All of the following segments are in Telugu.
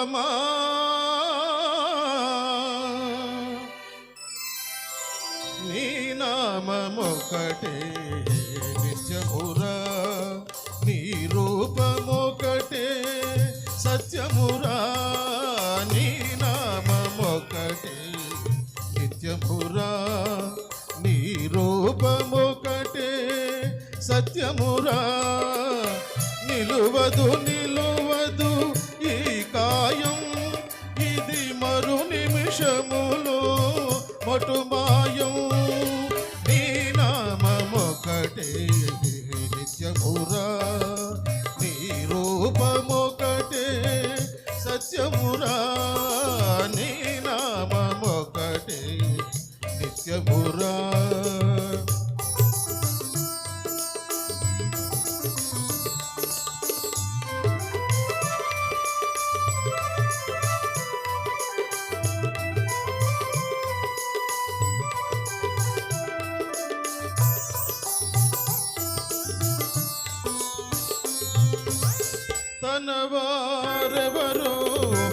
రామా. నీ నామమొకటే నిత్యమురా. నీ రూపమొకటే సత్యమురా. నీ నామమొకటే నిత్యమురా. నీ రూపమొకటే సత్యమురా. నిలువదు నిలువదు మటుమాయం నీ నామమొకటే. తన వారెవరు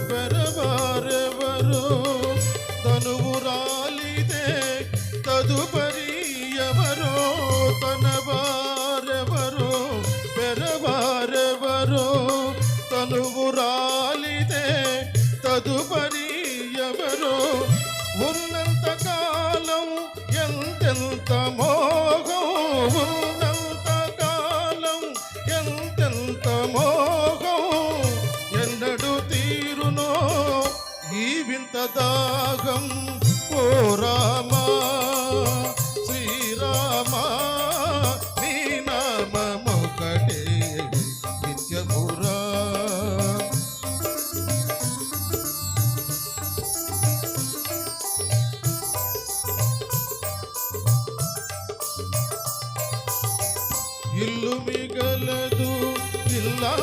పెరవారెవరు? తనువు రాలిదే తదుపరి ఎవరో? తన వారెవరు పెరవారెవరు? తనువు రాలిదే ఈ దాగం ఓ రామా శ్రీరామా నీ నామొకటే నిత్యమురా. ఇల్లు మిగలదు ఇల్లా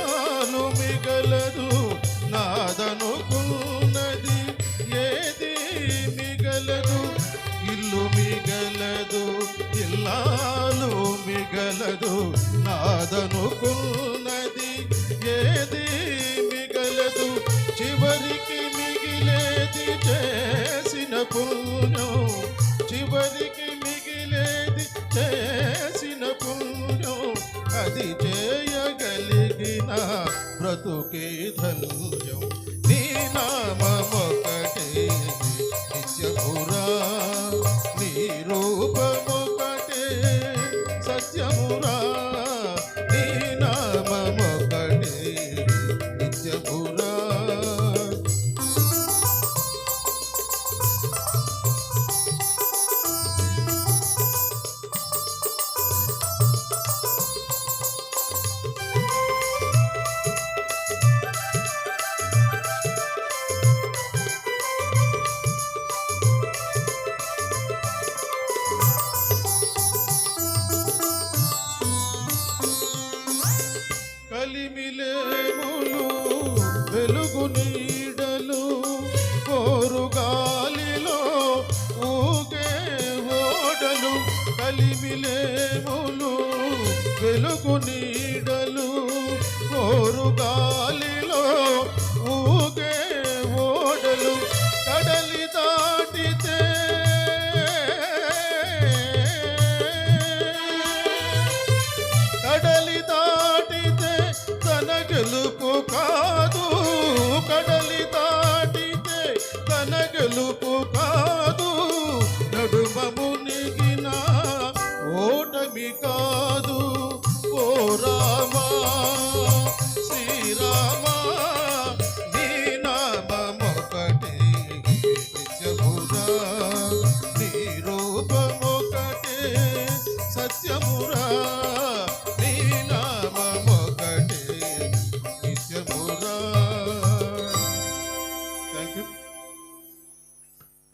పుణ్యం. చివరికి మిగిలేది చేసిన పుణ్యం. అది చేయగలిగిన బ్రతుకే ధన్యం. నీ నామమొకటే నిత్యమురా আমি কর